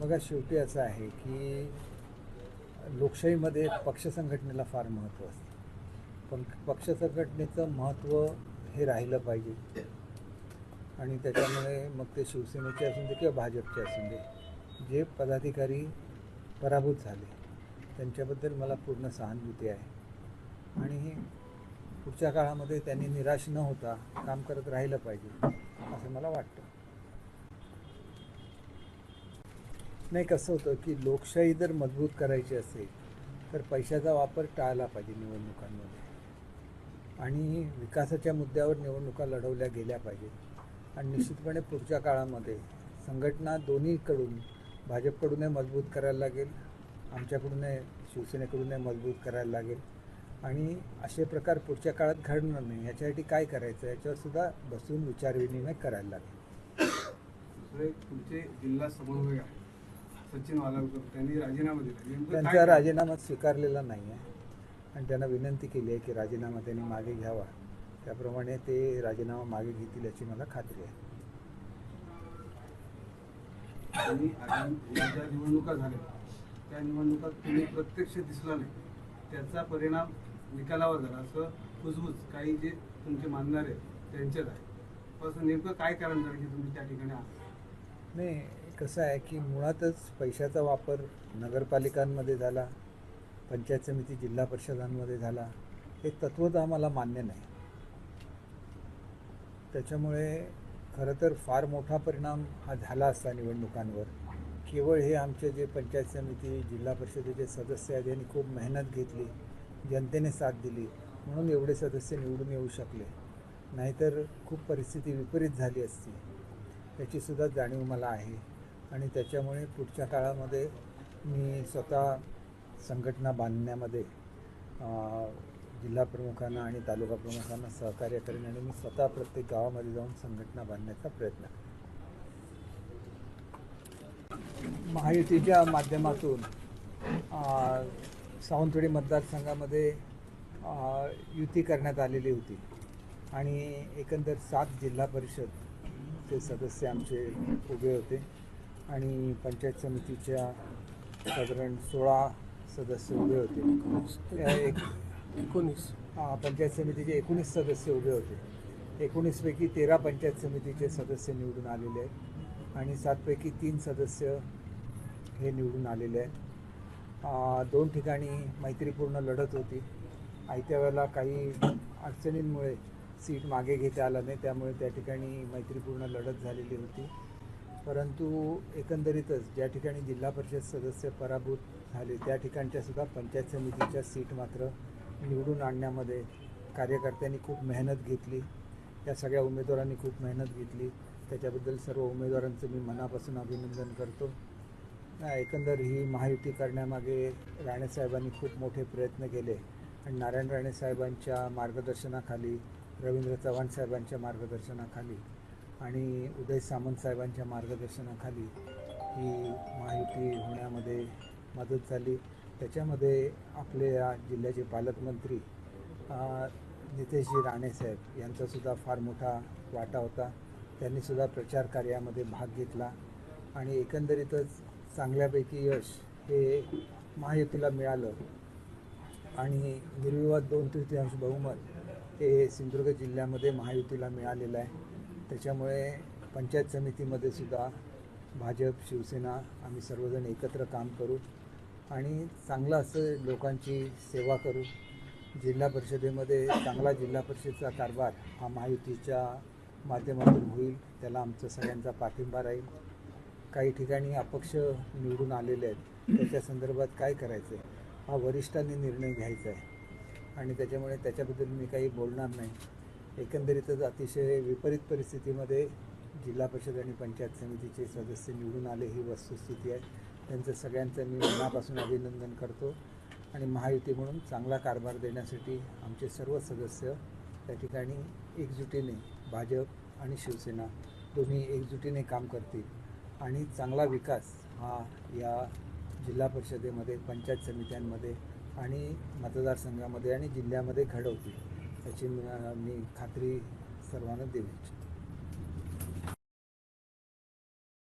बघा शेवटी असं आहे की लोकशाहीमध्ये पक्ष संघटनेला फार महत्त्व असतं. पण पक्ष संघटनेचं महत्त्व हे राहिलं पाहिजे. आणि त्याच्यामुळे मग ते शिवसेनेचे असून दे किंवा भाजपचे असून दे जे पदाधिकारी पराभूत झाले त्यांच्याबद्दल मला पूर्ण सहानुभूती आहे. आणि पुढच्या काळामध्ये त्यांनी निराश न होता काम करत राहिलं पाहिजे असं मला वाटतं. नाही कसं होतं की लोकशाही जर मजबूत करायची असेल तर पैशाचा वापर टाळला पाहिजे निवडणुकांमध्ये. आणि विकासाच्या मुद्द्यावर निवडणुका लढवल्या गेल्या पाहिजेत. आणि निश्चितपणे पुढच्या काळामध्ये संघटना दोन्हीकडून भाजपकडूनही मजबूत करायला लागेल आमच्याकडूनही शिवसेनेकडूनही मजबूत करायला लागेल. आणि असे प्रकार पुढच्या काळात घडणार नाही. याच्यासाठी काय करायचं? याच्यावरसुद्धा बसून विचारविनिमय करायला लागेल. दुसरे तुमचे जिल्हा समन्वय आहे सचिन वालावकर त्यांनी राजीनामा दिला. नेमकं काय त्यांचा राजीनामा स्वीकारलेला नाही आहे. आणि त्यांना विनंती केली आहे की राजीनामा त्यांनी मागे घ्यावा. त्याप्रमाणे ते राजीनामा मागे घेतील याची मला खात्री आहे. या ज्या निवडणुका झाल्या त्या निवडणुकात तुम्ही प्रत्यक्ष दिसला नाही. त्याचा परिणाम निकालावर झाला. असं कुजबूज काही जे तुमचे मानणारे आहेत त्यांच्यात आहे. असं नेमकं काय कारण झालं की तुम्ही त्या ठिकाणी आहात? नाही कसं आहे की मुळातच पैशाचा वापर नगरपालिकांमध्ये झाला पंचायत समिती जिल्हा परिषदांमध्ये झाला हे तत्वत आम्हाला मान्य नाही. त्याच्यामुळे खरं तर फार मोठा परिणाम हा झाला असता निवडणुकांवर. केवळ हे आमचे जे पंचायत समिती जिल्हा परिषदेचे सदस्य आहेत यांनी खूप मेहनत घेतली जनतेने साथ दिली म्हणून एवढे सदस्य निवडून येऊ शकले. नाहीतर खूप परिस्थिती विपरीत झाली असती. याचीसुद्धा जाणीव मला आहे. आणि त्याच्यामुळे पुढच्या काळामध्ये मी स्वतः संघटना बांधण्यामध्ये जिल्हा प्रमुखांना आणि तालुका प्रमुखांना सहकार्य करेन आणि मी स्वतः प्रत्येक गावामध्ये जाऊन संघटना बांधण्याचा प्रयत्न करेन. महायुतीच्या माध्यमातून सावंतवाडी मतदारसंघामध्ये युती करण्यात आलेली होती आणि एकंदर सात जिल्हा परिषदचे सदस्य आमचे उभे होते. आणि पंचायत समितीच्या साधारण सोळा सदस्य उभे होते. एक एकोणीस. पंचायत समितीचे एकोणीस सदस्य उभे होते. एकोणीसपैकी तेरा पंचायत समितीचे सदस्य निवडून आलेले आहेत आणि सातपैकी तीन सदस्य हे निवडून आलेले आहेत. दोन ठिकाणी मैत्रीपूर्ण लढत होती. आयत्या वेळेला काही अडचणींमुळे सीट मागे घेता आला नाही त्यामुळे त्या ठिकाणी मैत्रीपूर्ण लढत झालेली होती. परंतु एकंदरीतच ज्या ठिकाणी जिल्हा परिषद सदस्य पराभूत झाले त्या ठिकाणच्या सुद्धा पंचायत समितीच्या सीट मात्र निवडून आणण्यामध्ये कार्यकर्त्यांनी खूप मेहनत घेतली. या सगळ्या उमेदवारांनी खूप मेहनत घेतली. त्याच्याबद्दल सर्व उमेदवारांचं मी मनापासून अभिनंदन करतो. एकंदर ही महायुती करण्यामागे राणेसाहेबांनी खूप मोठे प्रयत्न केले. आणि नारायण राणेसाहेबांच्या मार्गदर्शनाखाली रवींद्र चव्हाण साहेबांच्या मार्गदर्शनाखाली आणि उदय सामंत साहेबांच्या मार्गदर्शनाखाली ही महायुती होण्यामध्ये मदत झाली. त्याच्यामध्ये आपले या जिल्ह्याचे पालकमंत्री नितेशजी राणेसाहेब यांचासुद्धा फार मोठा वाटा होता. त्यांनीसुद्धा प्रचार कार्यामध्ये भाग घेतला आणि एकंदरीतच चांगल्यापैकी यश हे महायुतीला मिळालं. आणि निर्विवाद दोन तृतीयांश बहुमत हे सिंधुदुर्ग जिल्ह्यामध्ये महायुतीला मिळालेलं आहे. त्याच्यामुळे पंचायत समितीमध्ये सुद्धा भाजप शिवसेना आम्ही सर्वजण एकत्र काम करू आणि चांगलं असं लोकांची सेवा करू. जिल्हा परिषदेमध्ये चांगला जिल्हा परिषदचा कारभार हा महायुतीच्या माध्यमातून होईल त्याला आमचा सगळ्यांचा पाठिंबा राहील. काही ठिकाणी अपक्ष निवडून आलेले आहेत त्याच्या संदर्भात काय करायचं आहे हा वरिष्ठांनी निर्णय घ्यायचा आहे. आणि त्याच्यामुळे त्याच्याबद्दल मी काही बोलणार नाही. एकंदरीतच अतिशय विपरीत परिस्थितीमध्ये जिल्हा परिषद आणि पंचायत समितीचे सदस्य निवडून आले ही वस्तुस्थिती आहे. त्यांचं सगळ्यांचं मी मनापासून अभिनंदन करतो आणि महायुती म्हणून चांगला कारभार देण्यासाठी आमचे सर्व सदस्य त्या ठिकाणी एकजुटीने भाजप आणि शिवसेना दोन्ही एकजुटीने काम करतील. आणि चांगला विकास हा या जिल्हा परिषदेमध्ये पंचायत समित्यांमध्ये आणि मतदारसंघामध्ये आणि जिल्ह्यामध्ये घडवतील. याची मी मी खात्री सर्वांना देऊ इच्छितो.